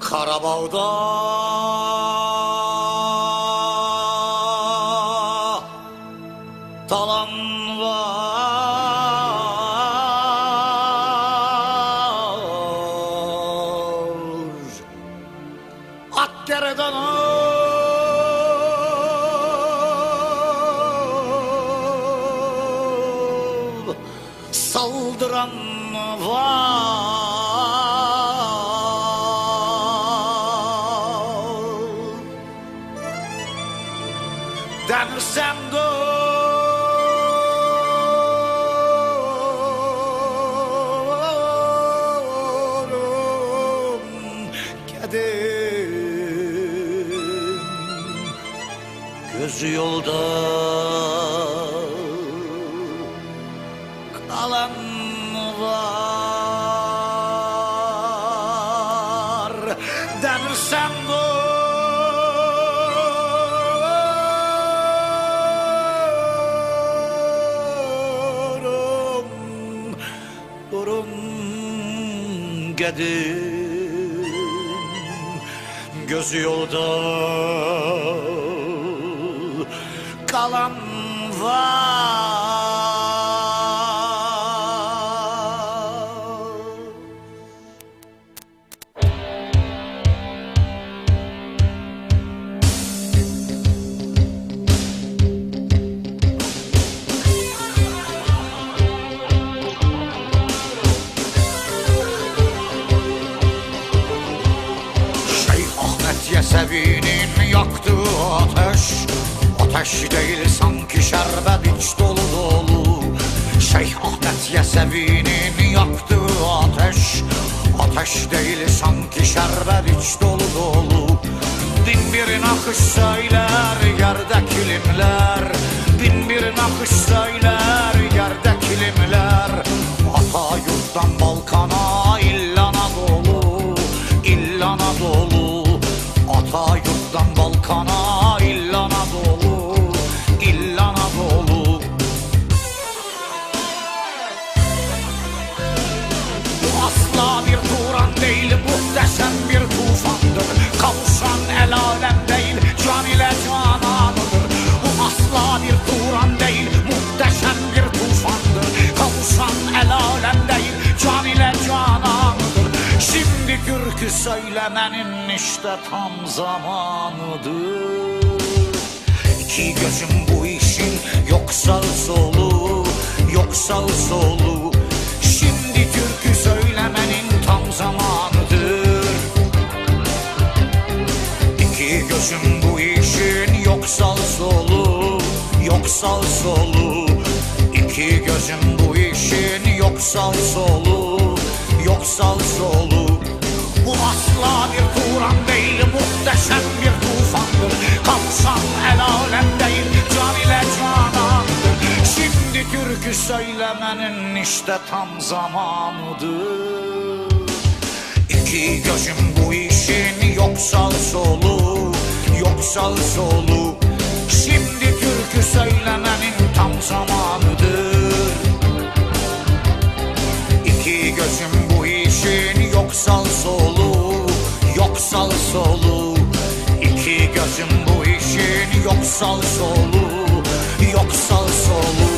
Karabağ'da. Talan var. Akdere'den al saldıran var Kedim Gözü yolda kalan var. Denirsem gedim Gözü yolda kalan var Ahmet Yesevi'nin yaktığı ateş. Ateş değil sanki şerbet iç dolu dolu. Şeyh Ahmet Yesevi'nin yaktığı ateş. Ateş değil sanki şerbet iç dolu dolu. Bin bir nakış söyler yerde kilimler. Bin bir nakış söyler yerde kilimler. Ata yurttan Türkü söylemenin işte tam zamanıdır. İki gözüm bu işin yok sağ solu Yok sağ solu. Şimdi türkü söylemenin tam zamanıdır. İki gözüm bu işin yok sağ solu Yok sağ solu. İki gözüm bu işin yok sağ solu Yok sağ solu asla bir Turan değil muhteşem bir tufandır. Kavuşan el alem değil can ile canandır Şimdi türkü söylemenin işte tam zamanıdır. İki gözüm bu işin yok sağ solu Yok sağ solu Şimdi Yok sağ solu. İki gözüm bu işin yok sağ solu. Yok sağ solu